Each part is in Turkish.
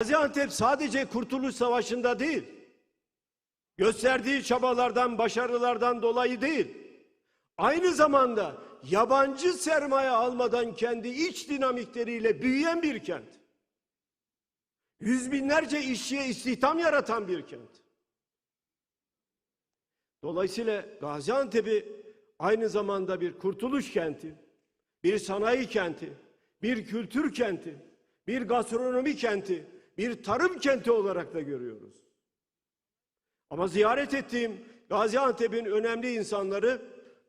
Gaziantep sadece Kurtuluş Savaşı'nda değil, gösterdiği çabalardan, başarılardan dolayı değil, aynı zamanda yabancı sermaye almadan kendi iç dinamikleriyle büyüyen bir kent. Yüz binlerce işçiye istihdam yaratan bir kent. Dolayısıyla Gaziantep'i aynı zamanda bir kurtuluş kenti, bir sanayi kenti, bir kültür kenti, bir gastronomi kenti, bir tarım kenti olarak da görüyoruz. Ama ziyaret ettiğim Gaziantep'in önemli insanları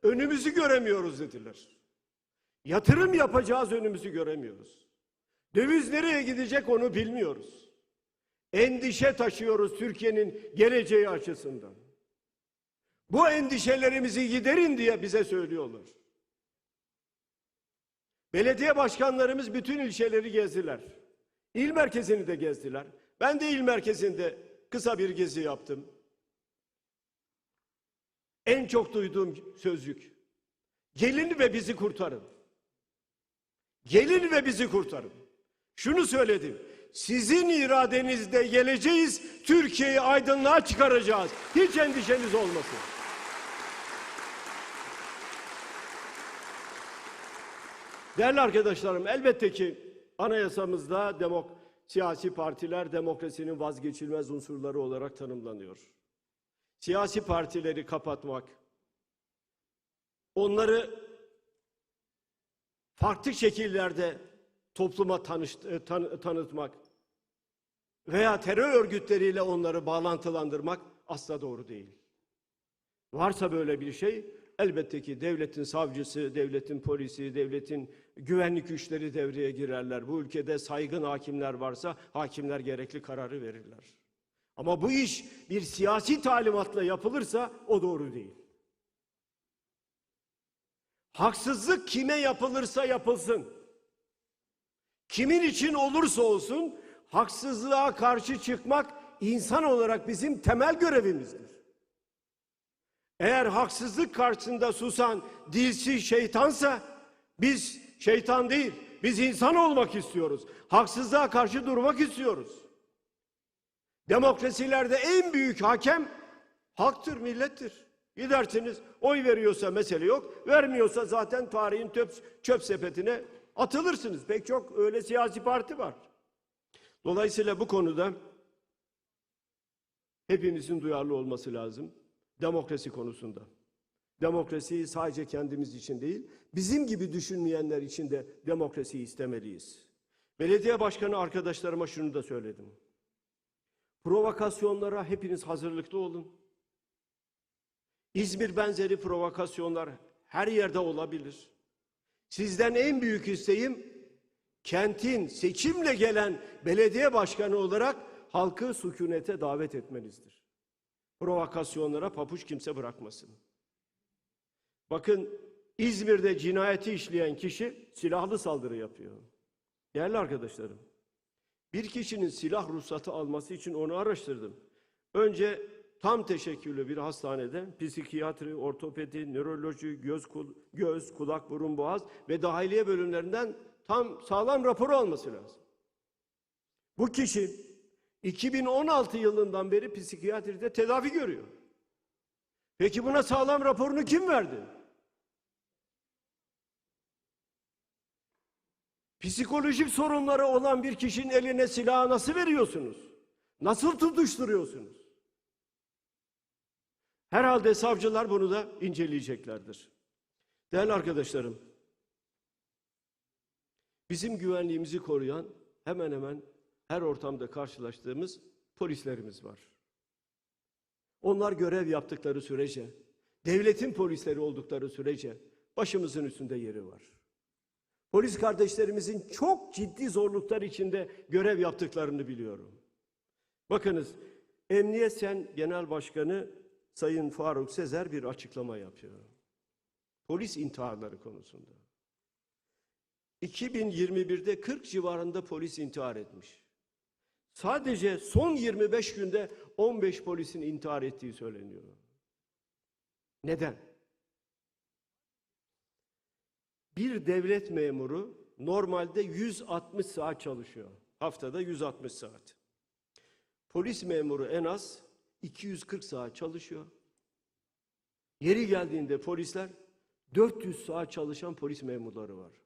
önümüzü göremiyoruz dediler. Yatırım yapacağız önümüzü göremiyoruz. Döviz nereye gidecek onu bilmiyoruz. Endişe taşıyoruz Türkiye'nin geleceği açısından. Bu endişelerimizi giderin diye bize söylüyorlar. Belediye başkanlarımız bütün ilçeleri gezdiler. İl merkezini de gezdiler. Ben de il merkezinde kısa bir gezi yaptım. En çok duyduğum sözcük. Gelin ve bizi kurtarın. Gelin ve bizi kurtarın. Şunu söyledim. Sizin iradenizde geleceğiz, Türkiye'yi aydınlığa çıkaracağız. Hiç endişeniz olmasın. Değerli arkadaşlarım, elbette ki anayasamızda demok siyasi partiler demokrasinin vazgeçilmez unsurları olarak tanımlanıyor. Siyasi partileri kapatmak, onları farklı şekillerde topluma tanış, e, tan- tanıtmak veya terör örgütleriyle onları bağlantılandırmak asla doğru değil. Varsa böyle bir şey elbette ki devletin savcısı, devletin polisi, devletin güvenlik güçleri devreye girerler. Bu ülkede saygın hakimler varsa hakimler gerekli kararı verirler. Ama bu iş bir siyasi talimatla yapılırsa o doğru değil. Haksızlık kime yapılırsa yapılsın. Kimin için olursa olsun haksızlığa karşı çıkmak insan olarak bizim temel görevimizdir. Eğer haksızlık karşısında susan dilsiz şeytansa biz şeytan değil, biz insan olmak istiyoruz. Haksızlığa karşı durmak istiyoruz. Demokrasilerde en büyük hakem halktır, millettir. Gidersiniz, oy veriyorsa mesele yok, vermiyorsa zaten tarihin çöp, çöp sepetine atılırsınız. Pek çok öyle siyasi parti var. Dolayısıyla bu konuda hepimizin duyarlı olması lazım demokrasi konusunda. Demokrasiyi sadece kendimiz için değil, bizim gibi düşünmeyenler için de demokrasiyi istemeliyiz. Belediye başkanı arkadaşlarıma şunu da söyledim. Provokasyonlara hepiniz hazırlıklı olun. İzmir benzeri provokasyonlar her yerde olabilir. Sizden en büyük isteğim kentin seçimle gelen belediye başkanı olarak halkı sükunete davet etmenizdir provokasyonlara papuç kimse bırakmasın. Bakın İzmir'de cinayeti işleyen kişi silahlı saldırı yapıyor. Değerli arkadaşlarım, bir kişinin silah ruhsatı alması için onu araştırdım. Önce tam teşekküllü bir hastanede psikiyatri, ortopedi, nöroloji, göz, göz, kulak, burun, boğaz ve dahiliye bölümlerinden tam sağlam raporu alması lazım. Bu kişi 2016 yılından beri psikiyatride tedavi görüyor. Peki buna sağlam raporunu kim verdi? Psikolojik sorunları olan bir kişinin eline silahı nasıl veriyorsunuz? Nasıl tutuşturuyorsunuz? Herhalde savcılar bunu da inceleyeceklerdir. Değerli arkadaşlarım, bizim güvenliğimizi koruyan hemen hemen her ortamda karşılaştığımız polislerimiz var. Onlar görev yaptıkları sürece, devletin polisleri oldukları sürece başımızın üstünde yeri var. Polis kardeşlerimizin çok ciddi zorluklar içinde görev yaptıklarını biliyorum. Bakınız, Emniyet Sen Genel Başkanı Sayın Faruk Sezer bir açıklama yapıyor. Polis intiharları konusunda. 2021'de 40 civarında polis intihar etmiş. Sadece son 25 günde 15 polisin intihar ettiği söyleniyor. Neden? Bir devlet memuru normalde 160 saat çalışıyor. Haftada 160 saat. Polis memuru en az 240 saat çalışıyor. Yeri geldiğinde polisler 400 saat çalışan polis memurları var.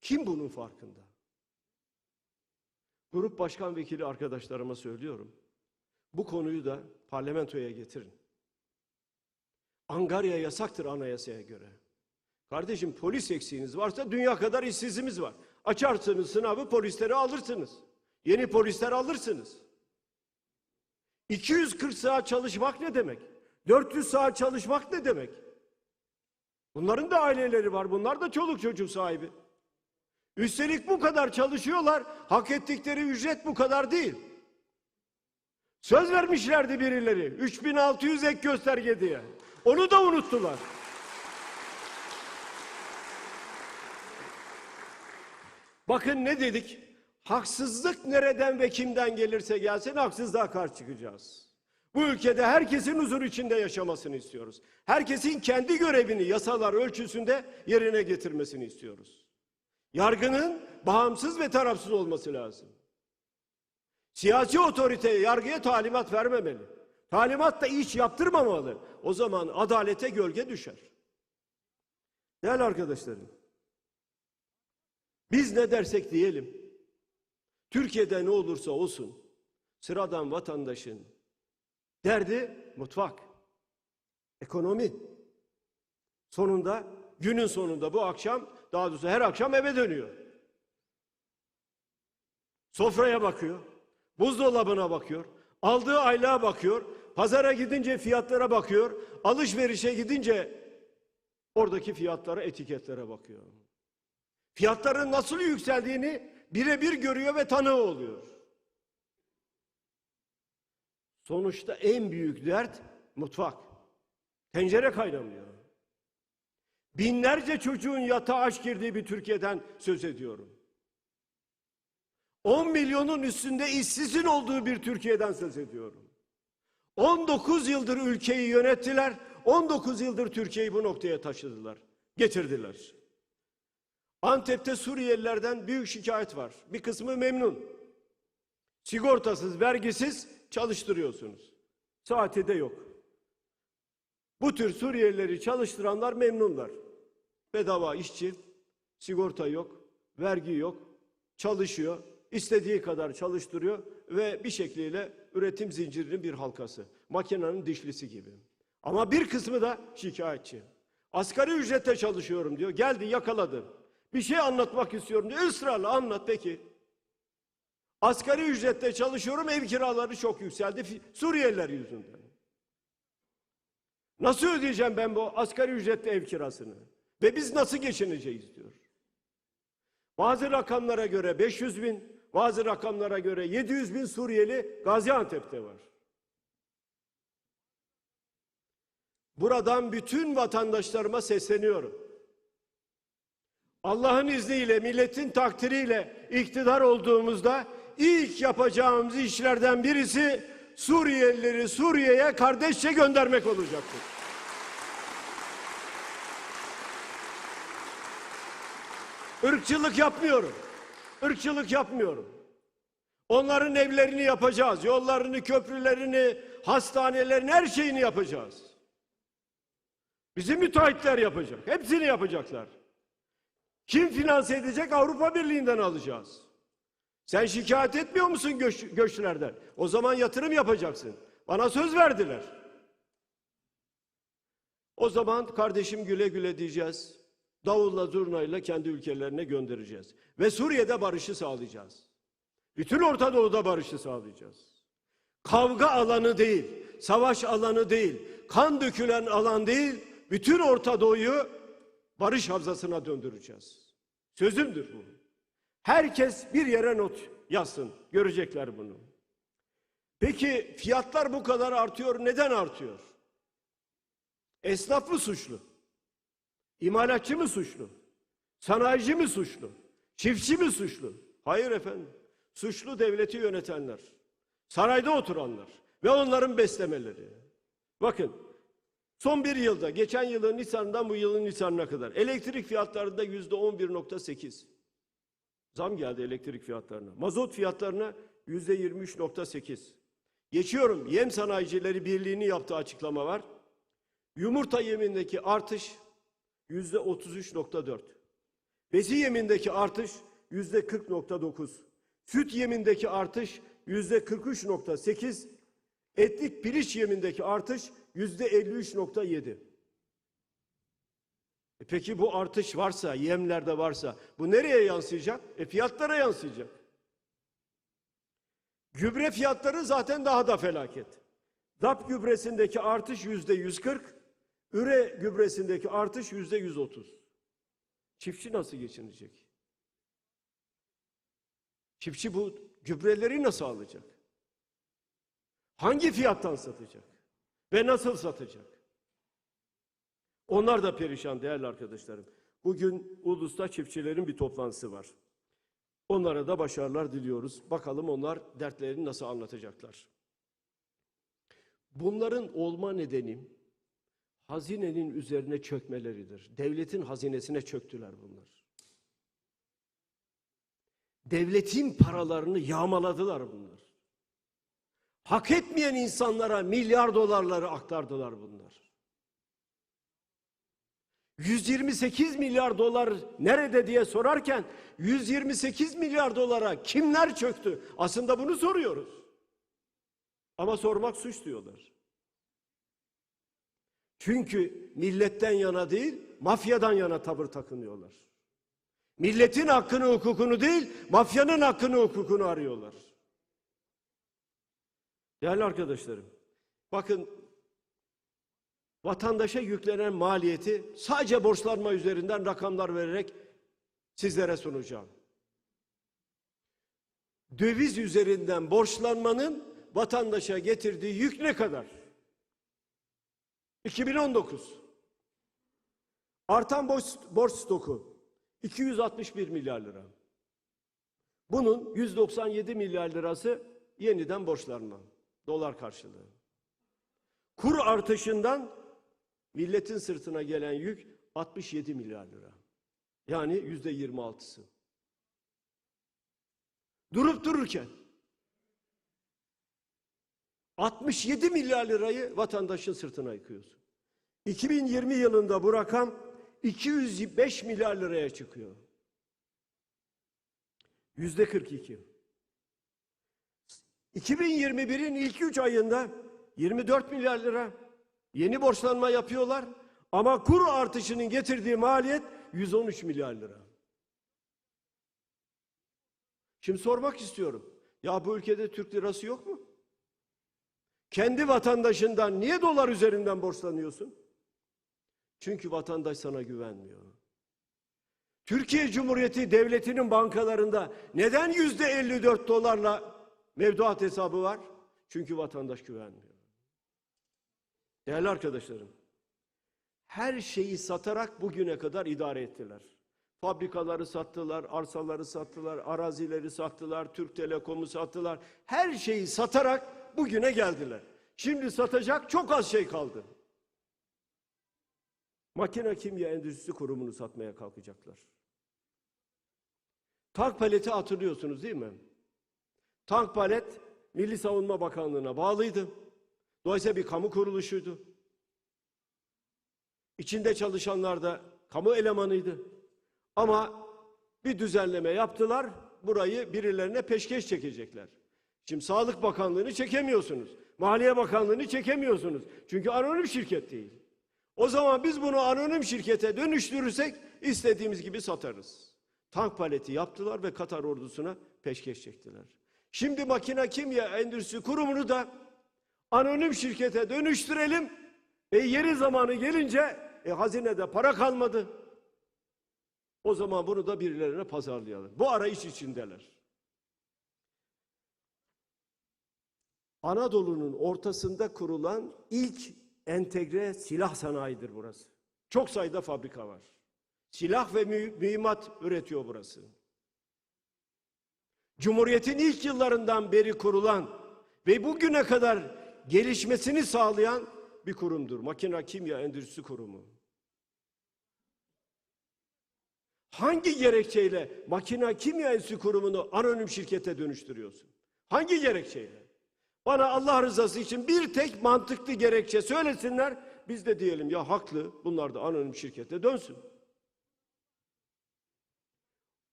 Kim bunun farkında? Grup başkan vekili arkadaşlarıma söylüyorum. Bu konuyu da parlamentoya getirin. Angarya yasaktır anayasaya göre. Kardeşim polis eksiğiniz varsa dünya kadar işsizimiz var. Açarsınız sınavı polisleri alırsınız. Yeni polisler alırsınız. 240 saat çalışmak ne demek? 400 saat çalışmak ne demek? Bunların da aileleri var. Bunlar da çoluk çocuk sahibi. Üstelik bu kadar çalışıyorlar. Hak ettikleri ücret bu kadar değil. Söz vermişlerdi birileri. 3600 ek gösterge diye. Onu da unuttular. Bakın ne dedik? Haksızlık nereden ve kimden gelirse gelsin haksızlığa karşı çıkacağız. Bu ülkede herkesin huzur içinde yaşamasını istiyoruz. Herkesin kendi görevini yasalar ölçüsünde yerine getirmesini istiyoruz. Yargının bağımsız ve tarafsız olması lazım. Siyasi otorite yargıya talimat vermemeli. Talimat da iş yaptırmamalı. O zaman adalete gölge düşer. Değerli arkadaşlarım, biz ne dersek diyelim, Türkiye'de ne olursa olsun, sıradan vatandaşın derdi mutfak, ekonomi. Sonunda, günün sonunda bu akşam, daha doğrusu her akşam eve dönüyor. Sofraya bakıyor, buzdolabına bakıyor, aldığı aylığa bakıyor, pazara gidince fiyatlara bakıyor, alışverişe gidince oradaki fiyatlara, etiketlere bakıyor. Fiyatların nasıl yükseldiğini birebir görüyor ve tanığı oluyor. Sonuçta en büyük dert mutfak. Tencere kaynamıyor. Binlerce çocuğun yatağa aç girdiği bir Türkiye'den söz ediyorum. 10 milyonun üstünde işsizin olduğu bir Türkiye'den söz ediyorum. 19 yıldır ülkeyi yönettiler. 19 yıldır Türkiye'yi bu noktaya taşıdılar. Getirdiler. Antep'te Suriyelilerden büyük şikayet var. Bir kısmı memnun. Sigortasız, vergisiz çalıştırıyorsunuz. Saati de yok. Bu tür Suriyelileri çalıştıranlar memnunlar. Bedava işçi, sigorta yok, vergi yok, çalışıyor, istediği kadar çalıştırıyor ve bir şekliyle üretim zincirinin bir halkası. Makinenin dişlisi gibi. Ama bir kısmı da şikayetçi. Asgari ücrete çalışıyorum diyor. Geldi yakaladı. Bir şey anlatmak istiyorum diyor. Israrla anlat peki. Asgari ücrette çalışıyorum ev kiraları çok yükseldi. Suriyeliler yüzünden. Nasıl ödeyeceğim ben bu asgari ücretli ev kirasını? Ve biz nasıl geçineceğiz diyor. Bazı rakamlara göre 500 bin, bazı rakamlara göre 700 bin Suriyeli Gaziantep'te var. Buradan bütün vatandaşlarıma sesleniyorum. Allah'ın izniyle, milletin takdiriyle iktidar olduğumuzda ilk yapacağımız işlerden birisi Suriyelileri Suriye'ye kardeşçe göndermek olacaktır. Irkçılık yapmıyorum. Irkçılık yapmıyorum. Onların evlerini yapacağız. Yollarını, köprülerini, hastanelerini, her şeyini yapacağız. Bizim müteahhitler yapacak. Hepsini yapacaklar. Kim finanse edecek? Avrupa Birliği'nden alacağız. Sen şikayet etmiyor musun göç, göçlerden? O zaman yatırım yapacaksın. Bana söz verdiler. O zaman kardeşim güle güle diyeceğiz. Davulla zurnayla kendi ülkelerine göndereceğiz. Ve Suriye'de barışı sağlayacağız. Bütün Orta Doğu'da barışı sağlayacağız. Kavga alanı değil, savaş alanı değil, kan dökülen alan değil, bütün Orta Doğu'yu barış havzasına döndüreceğiz. Sözümdür bu. Herkes bir yere not yazsın. Görecekler bunu. Peki fiyatlar bu kadar artıyor. Neden artıyor? Esnaf mı suçlu? İmalatçı mı suçlu? Sanayici mi suçlu? Çiftçi mi suçlu? Hayır efendim. Suçlu devleti yönetenler. Sarayda oturanlar ve onların beslemeleri. Bakın son bir yılda geçen yılın Nisan'dan bu yılın Nisan'ına kadar elektrik fiyatlarında yüzde 11.8. Zam geldi elektrik fiyatlarına. Mazot fiyatlarına yüzde 23.8. Geçiyorum. Yem Sanayicileri Birliği'nin yaptığı açıklama var. Yumurta yemindeki artış yüzde 33.4. Besi yemindeki artış yüzde 40.9. Süt yemindeki artış yüzde 43.8. Etlik piliç yemindeki artış yüzde 53.7. E peki bu artış varsa, yemlerde varsa bu nereye yansıyacak? E fiyatlara yansıyacak. Gübre fiyatları zaten daha da felaket. DAP gübresindeki artış yüzde 140, üre gübresindeki artış yüzde 130. Çiftçi nasıl geçinecek? Çiftçi bu gübreleri nasıl alacak? Hangi fiyattan satacak? Ve nasıl satacak? Onlar da perişan değerli arkadaşlarım. Bugün Ulus'ta çiftçilerin bir toplantısı var. Onlara da başarılar diliyoruz. Bakalım onlar dertlerini nasıl anlatacaklar. Bunların olma nedeni hazinenin üzerine çökmeleridir. Devletin hazinesine çöktüler bunlar. Devletin paralarını yağmaladılar bunlar. Hak etmeyen insanlara milyar dolarları aktardılar bunlar. 128 milyar dolar nerede diye sorarken 128 milyar dolara kimler çöktü? Aslında bunu soruyoruz. Ama sormak suç diyorlar. Çünkü milletten yana değil, mafyadan yana tavır takınıyorlar. Milletin hakkını, hukukunu değil, mafyanın hakkını, hukukunu arıyorlar. Değerli arkadaşlarım, bakın vatandaşa yüklenen maliyeti sadece borçlanma üzerinden rakamlar vererek sizlere sunacağım. Döviz üzerinden borçlanmanın vatandaşa getirdiği yük ne kadar? 2019 artan borç, borç stoku 261 milyar lira. Bunun 197 milyar lirası yeniden borçlanma, dolar karşılığı. Kur artışından milletin sırtına gelen yük 67 milyar lira. Yani yüzde 26'sı. Durup dururken 67 milyar lirayı vatandaşın sırtına yıkıyorsun. 2020 yılında bu rakam 205 milyar liraya çıkıyor. Yüzde 42. 2021'in ilk 3 ayında 24 milyar lira yeni borçlanma yapıyorlar ama kur artışının getirdiği maliyet 113 milyar lira. Şimdi sormak istiyorum. Ya bu ülkede Türk lirası yok mu? Kendi vatandaşından niye dolar üzerinden borçlanıyorsun? Çünkü vatandaş sana güvenmiyor. Türkiye Cumhuriyeti Devleti'nin bankalarında neden yüzde 54 dolarla mevduat hesabı var? Çünkü vatandaş güvenmiyor. Değerli arkadaşlarım, her şeyi satarak bugüne kadar idare ettiler. Fabrikaları sattılar, arsaları sattılar, arazileri sattılar, Türk Telekom'u sattılar. Her şeyi satarak bugüne geldiler. Şimdi satacak çok az şey kaldı. Makine Kimya Endüstrisi Kurumu'nu satmaya kalkacaklar. Tank paleti hatırlıyorsunuz değil mi? Tank palet Milli Savunma Bakanlığı'na bağlıydı. Dolayısıyla bir kamu kuruluşuydu. İçinde çalışanlar da kamu elemanıydı. Ama bir düzenleme yaptılar. Burayı birilerine peşkeş çekecekler. Şimdi Sağlık Bakanlığı'nı çekemiyorsunuz. Maliye Bakanlığı'nı çekemiyorsunuz. Çünkü anonim şirket değil. O zaman biz bunu anonim şirkete dönüştürürsek istediğimiz gibi satarız. Tank paleti yaptılar ve Katar ordusuna peşkeş çektiler. Şimdi Makine Kimya Endüstrisi Kurumu'nu da anonim şirkete dönüştürelim ve yeri zamanı gelince e, hazinede para kalmadı. O zaman bunu da birilerine pazarlayalım. Bu arayış içindeler. Anadolu'nun ortasında kurulan ilk entegre silah sanayidir burası. Çok sayıda fabrika var. Silah ve mü- mühimmat üretiyor burası. Cumhuriyetin ilk yıllarından beri kurulan ve bugüne kadar gelişmesini sağlayan bir kurumdur. Makine Kimya Endüstrisi Kurumu. Hangi gerekçeyle makina kimya enstitü kurumunu anonim şirkete dönüştürüyorsun? Hangi gerekçeyle? Bana Allah rızası için bir tek mantıklı gerekçe söylesinler. Biz de diyelim ya haklı bunlar da anonim şirkete dönsün.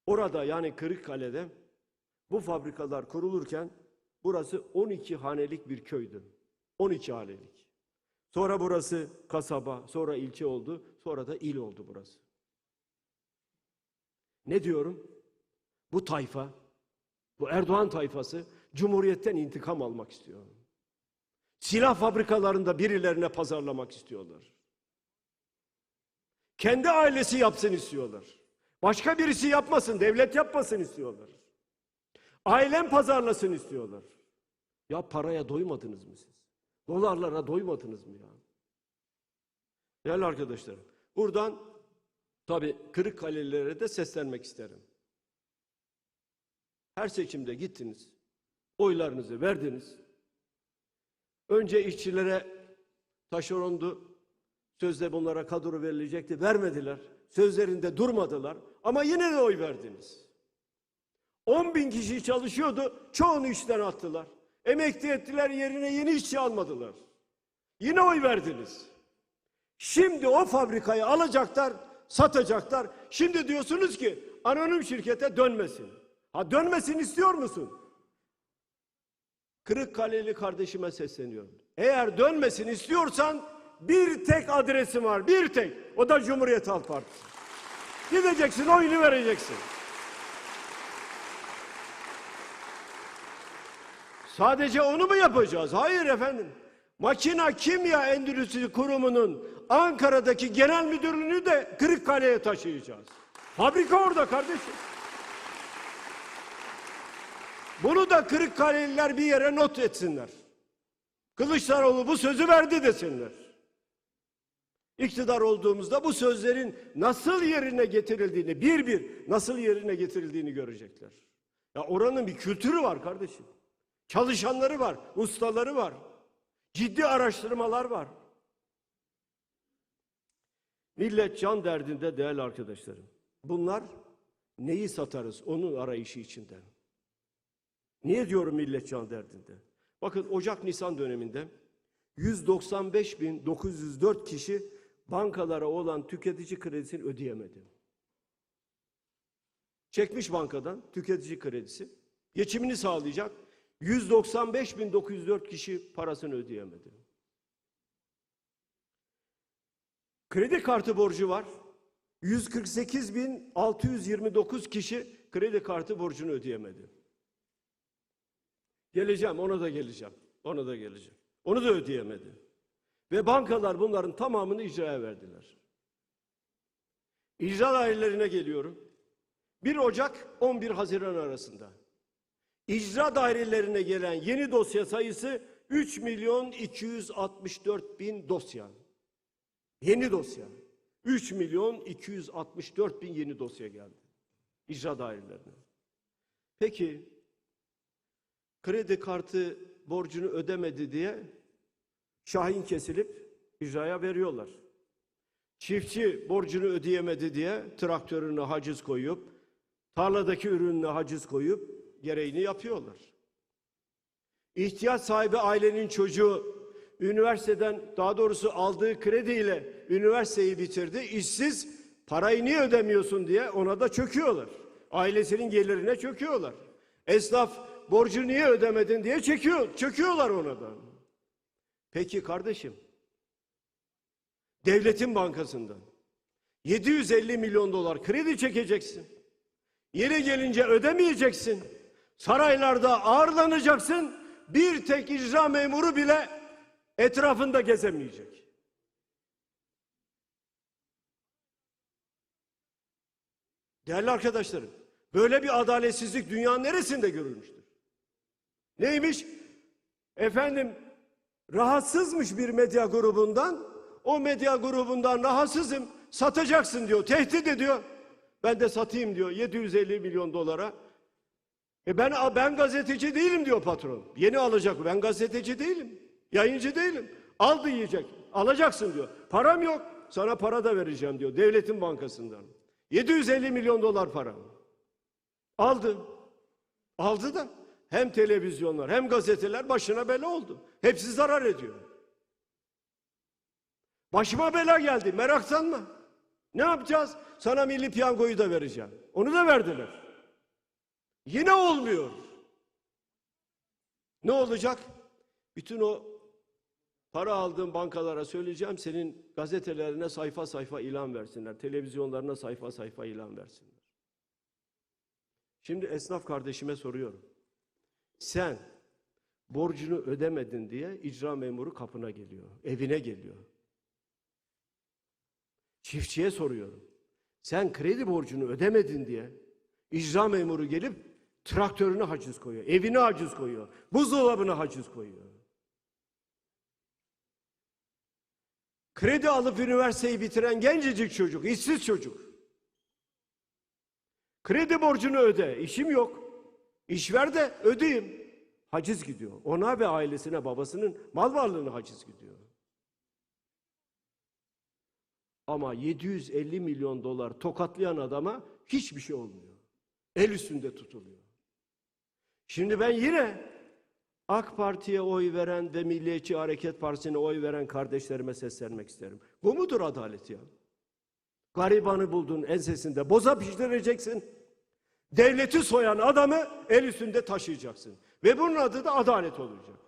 Orada yani Kırıkkale'de bu fabrikalar kurulurken burası 12 hanelik bir köydü. 12 hanelik. Sonra burası kasaba, sonra ilçe oldu, sonra da il oldu burası. Ne diyorum? Bu tayfa, bu Erdoğan tayfası Cumhuriyet'ten intikam almak istiyor. Silah fabrikalarında birilerine pazarlamak istiyorlar. Kendi ailesi yapsın istiyorlar. Başka birisi yapmasın, devlet yapmasın istiyorlar. Ailem pazarlasın istiyorlar. Ya paraya doymadınız mı siz? Dolarlara doymadınız mı ya? Değerli arkadaşlarım, buradan tabii Kırıkkalelilere de seslenmek isterim. Her seçimde gittiniz, oylarınızı verdiniz. Önce işçilere taşerondu, sözde bunlara kadro verilecekti, vermediler. Sözlerinde durmadılar ama yine de oy verdiniz. 10 bin kişi çalışıyordu, çoğunu işten attılar. Emekli ettiler, yerine yeni işçi almadılar. Yine oy verdiniz. Şimdi o fabrikayı alacaklar, satacaklar. Şimdi diyorsunuz ki anonim şirkete dönmesin. Ha dönmesin istiyor musun? Kırıkkaleli kardeşime sesleniyorum. Eğer dönmesin istiyorsan bir tek adresim var, bir tek. O da Cumhuriyet Halk Partisi. Gideceksin, oyunu vereceksin. Sadece onu mu yapacağız? Hayır efendim. Makina Kimya Endüstrisi Kurumu'nun Ankara'daki genel müdürlüğünü de Kırıkkale'ye taşıyacağız. Fabrika orada kardeşim. Bunu da Kırıkkaleliler bir yere not etsinler. Kılıçdaroğlu bu sözü verdi desinler. İktidar olduğumuzda bu sözlerin nasıl yerine getirildiğini, bir bir nasıl yerine getirildiğini görecekler. Ya oranın bir kültürü var kardeşim. Çalışanları var, ustaları var. Ciddi araştırmalar var. Millet can derdinde değerli arkadaşlarım. Bunlar neyi satarız onun arayışı içinde. Niye diyorum millet can derdinde? Bakın Ocak-Nisan döneminde 195.904 kişi bankalara olan tüketici kredisini ödeyemedi. Çekmiş bankadan tüketici kredisi. Geçimini sağlayacak. 195.904 kişi parasını ödeyemedi. Kredi kartı borcu var. 148.629 kişi kredi kartı borcunu ödeyemedi. Geleceğim, ona da geleceğim. Ona da geleceğim. Onu da ödeyemedi. Ve bankalar bunların tamamını icraya verdiler. İcra dairelerine geliyorum. 1 Ocak 11 Haziran arasında. İcra dairelerine gelen yeni dosya sayısı 3 milyon 264 bin dosya. Yeni dosya. 3 milyon 264 bin yeni dosya geldi. İcra dairelerine. Peki kredi kartı borcunu ödemedi diye şahin kesilip icraya veriyorlar. Çiftçi borcunu ödeyemedi diye traktörüne haciz koyup, tarladaki ürününe haciz koyup gereğini yapıyorlar. İhtiyaç sahibi ailenin çocuğu üniversiteden daha doğrusu aldığı krediyle üniversiteyi bitirdi. İşsiz parayı niye ödemiyorsun diye ona da çöküyorlar. Ailesinin gelirine çöküyorlar. Esnaf borcu niye ödemedin diye çekiyor, çöküyorlar ona. Peki kardeşim, devletin bankasından 750 milyon dolar kredi çekeceksin. Yeri gelince ödemeyeceksin. Saraylarda ağırlanacaksın. Bir tek icra memuru bile etrafında gezemeyecek. Değerli arkadaşlarım, böyle bir adaletsizlik dünyanın neresinde görülmüştür? Neymiş? Efendim, rahatsızmış bir medya grubundan, o medya grubundan rahatsızım, satacaksın diyor, tehdit ediyor. Ben de satayım diyor 750 milyon dolara. E ben ben gazeteci değilim diyor patron. Yeni alacak. Ben gazeteci değilim. Yayıncı değilim. Al diyecek. Alacaksın diyor. Param yok. Sana para da vereceğim diyor devletin bankasından. 750 milyon dolar para. Aldı. Aldı da hem televizyonlar hem gazeteler başına bela oldu. Hepsi zarar ediyor. Başıma bela geldi meraktan mı? Ne yapacağız? Sana milli piyangoyu da vereceğim. Onu da verdiler. Yine olmuyor. Ne olacak? Bütün o para aldığım bankalara söyleyeceğim senin gazetelerine sayfa sayfa ilan versinler. Televizyonlarına sayfa sayfa ilan versinler. Şimdi esnaf kardeşime soruyorum. Sen borcunu ödemedin diye icra memuru kapına geliyor. Evine geliyor. Çiftçiye soruyorum. Sen kredi borcunu ödemedin diye icra memuru gelip traktörüne haciz koyuyor, evine haciz koyuyor, buzdolabına haciz koyuyor. Kredi alıp üniversiteyi bitiren gencecik çocuk, işsiz çocuk. Kredi borcunu öde, işim yok. İş ver de ödeyeyim. Haciz gidiyor. Ona ve ailesine, babasının mal varlığına haciz gidiyor. Ama 750 milyon dolar tokatlayan adama hiçbir şey olmuyor. El üstünde tutuluyor. Şimdi ben yine AK Parti'ye oy veren ve Milliyetçi Hareket Partisi'ne oy veren kardeşlerime seslenmek isterim. Bu mudur adalet ya? Garibanı buldun ensesinde boza pişireceksin. Devleti soyan adamı el üstünde taşıyacaksın. Ve bunun adı da adalet olacak.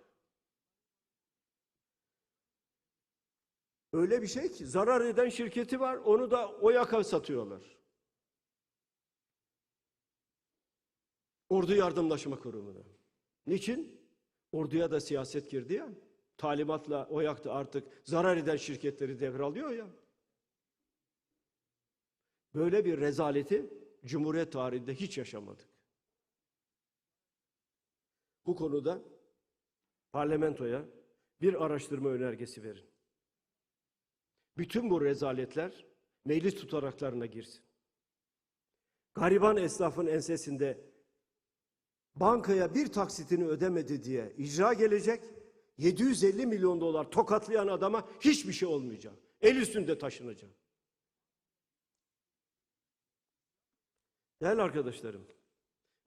Öyle bir şey ki zarar eden şirketi var onu da o yaka satıyorlar. Ordu Yardımlaşma Kurumu'na. Niçin? Orduya da siyaset girdi ya. Talimatla o yaktı artık zarar eden şirketleri devralıyor ya. Böyle bir rezaleti Cumhuriyet tarihinde hiç yaşamadık. Bu konuda parlamentoya bir araştırma önergesi verin. Bütün bu rezaletler meclis tutanaklarına girsin. Gariban esnafın ensesinde bankaya bir taksitini ödemedi diye icra gelecek. 750 milyon dolar tokatlayan adama hiçbir şey olmayacak. El üstünde taşınacak. Değerli arkadaşlarım,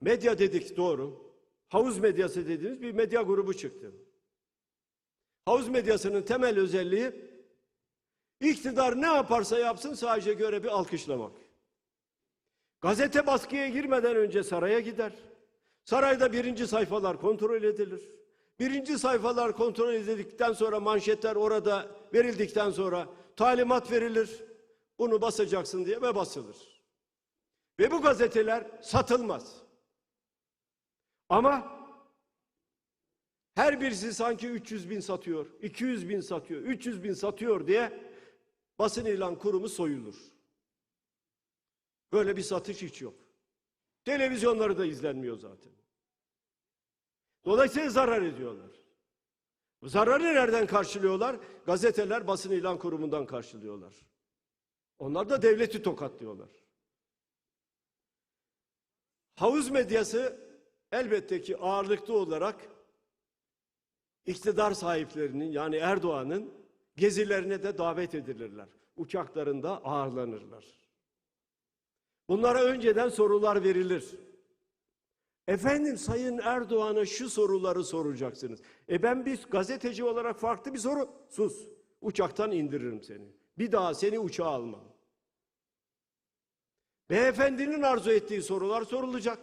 medya dedik doğru. Havuz medyası dediğimiz bir medya grubu çıktı. Havuz medyasının temel özelliği iktidar ne yaparsa yapsın sadece görevi alkışlamak. Gazete baskıya girmeden önce saraya gider. Sarayda birinci sayfalar kontrol edilir. Birinci sayfalar kontrol edildikten sonra manşetler orada verildikten sonra talimat verilir. Bunu basacaksın diye ve basılır. Ve bu gazeteler satılmaz. Ama her birisi sanki 300 bin satıyor, 200 bin satıyor, 300 bin satıyor diye basın ilan kurumu soyulur. Böyle bir satış hiç yok. Televizyonları da izlenmiyor zaten. Dolayısıyla zarar ediyorlar. Zararı nereden karşılıyorlar? Gazeteler basın ilan kurumundan karşılıyorlar. Onlar da devleti tokatlıyorlar. Havuz medyası elbette ki ağırlıklı olarak iktidar sahiplerinin yani Erdoğan'ın gezilerine de davet edilirler. Uçaklarında ağırlanırlar. Bunlara önceden sorular verilir. Efendim Sayın Erdoğan'a şu soruları soracaksınız. E ben bir gazeteci olarak farklı bir soru. Sus. Uçaktan indiririm seni. Bir daha seni uçağa almam. Beyefendinin arzu ettiği sorular sorulacak.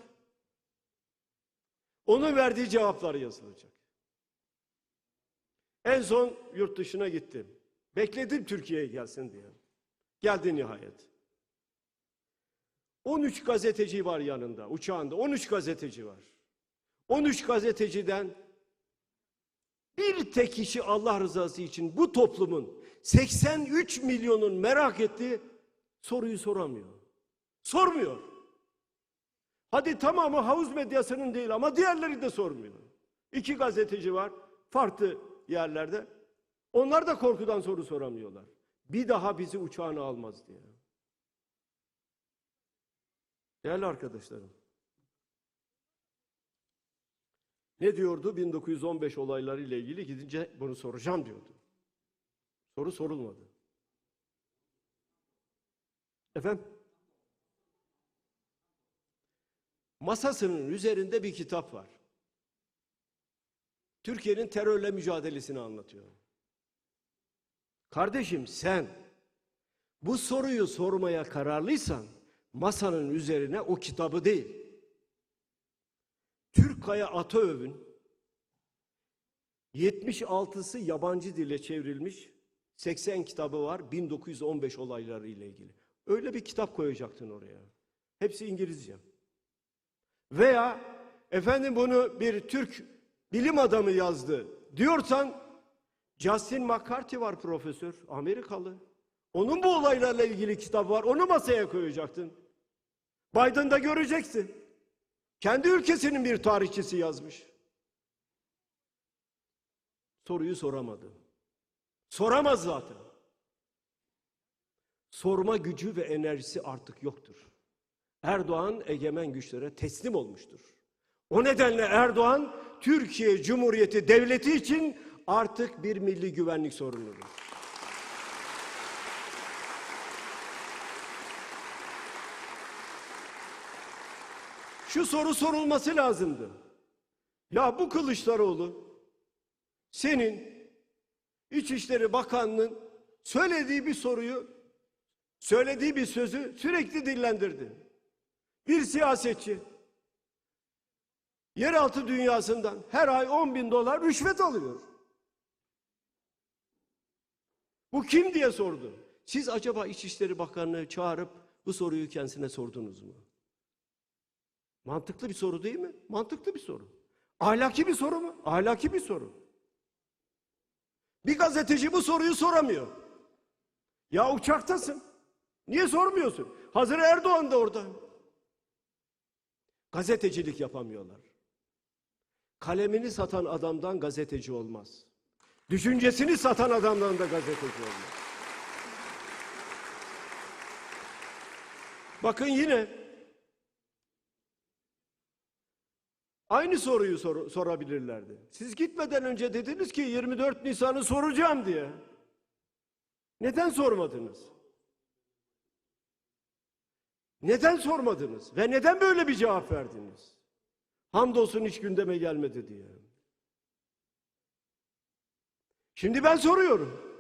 Onun verdiği cevaplar yazılacak. En son yurt dışına gittim. Bekledim Türkiye'ye gelsin diye. Geldi nihayet. 13 gazeteci var yanında, uçağında. 13 gazeteci var. 13 gazeteciden bir tek kişi Allah rızası için bu toplumun 83 milyonun merak ettiği soruyu soramıyor. Sormuyor. Hadi tamamı havuz medyasının değil ama diğerleri de sormuyor. İki gazeteci var farklı yerlerde. Onlar da korkudan soru soramıyorlar. Bir daha bizi uçağına almaz diye. Değerli arkadaşlarım. Ne diyordu 1915 olayları ile ilgili gidince bunu soracağım diyordu. Soru sorulmadı. Efendim? Masasının üzerinde bir kitap var. Türkiye'nin terörle mücadelesini anlatıyor. Kardeşim sen bu soruyu sormaya kararlıysan masanın üzerine o kitabı değil. Türkkaya Ataöv'ün 76'sı yabancı dile çevrilmiş 80 kitabı var 1915 olayları ile ilgili. Öyle bir kitap koyacaktın oraya. Hepsi İngilizce. Veya efendim bunu bir Türk bilim adamı yazdı diyorsan Justin McCarthy var profesör, Amerikalı. Onun bu olaylarla ilgili kitabı var. Onu masaya koyacaktın. Biden'da göreceksin. Kendi ülkesinin bir tarihçisi yazmış. Soruyu soramadı. Soramaz zaten. Sorma gücü ve enerjisi artık yoktur. Erdoğan egemen güçlere teslim olmuştur. O nedenle Erdoğan Türkiye Cumhuriyeti Devleti için artık bir milli güvenlik sorunudur. Şu soru sorulması lazımdı. Ya bu Kılıçdaroğlu senin İçişleri Bakanlığı'nın söylediği bir soruyu, söylediği bir sözü sürekli dillendirdi. Bir siyasetçi yeraltı dünyasından her ay 10 bin dolar rüşvet alıyor. Bu kim diye sordu. Siz acaba İçişleri Bakanlığı çağırıp bu soruyu kendisine sordunuz mu? Mantıklı bir soru değil mi? Mantıklı bir soru. Ahlaki bir soru mu? Ahlaki bir soru. Bir gazeteci bu soruyu soramıyor. Ya uçaktasın. Niye sormuyorsun? Hazır Erdoğan da orada. Gazetecilik yapamıyorlar. Kalemini satan adamdan gazeteci olmaz. Düşüncesini satan adamdan da gazeteci olmaz. Bakın yine Aynı soruyu sor- sorabilirlerdi. Siz gitmeden önce dediniz ki 24 Nisan'ı soracağım diye. Neden sormadınız? Neden sormadınız? Ve neden böyle bir cevap verdiniz? Hamdolsun hiç gündeme gelmedi diye. Şimdi ben soruyorum.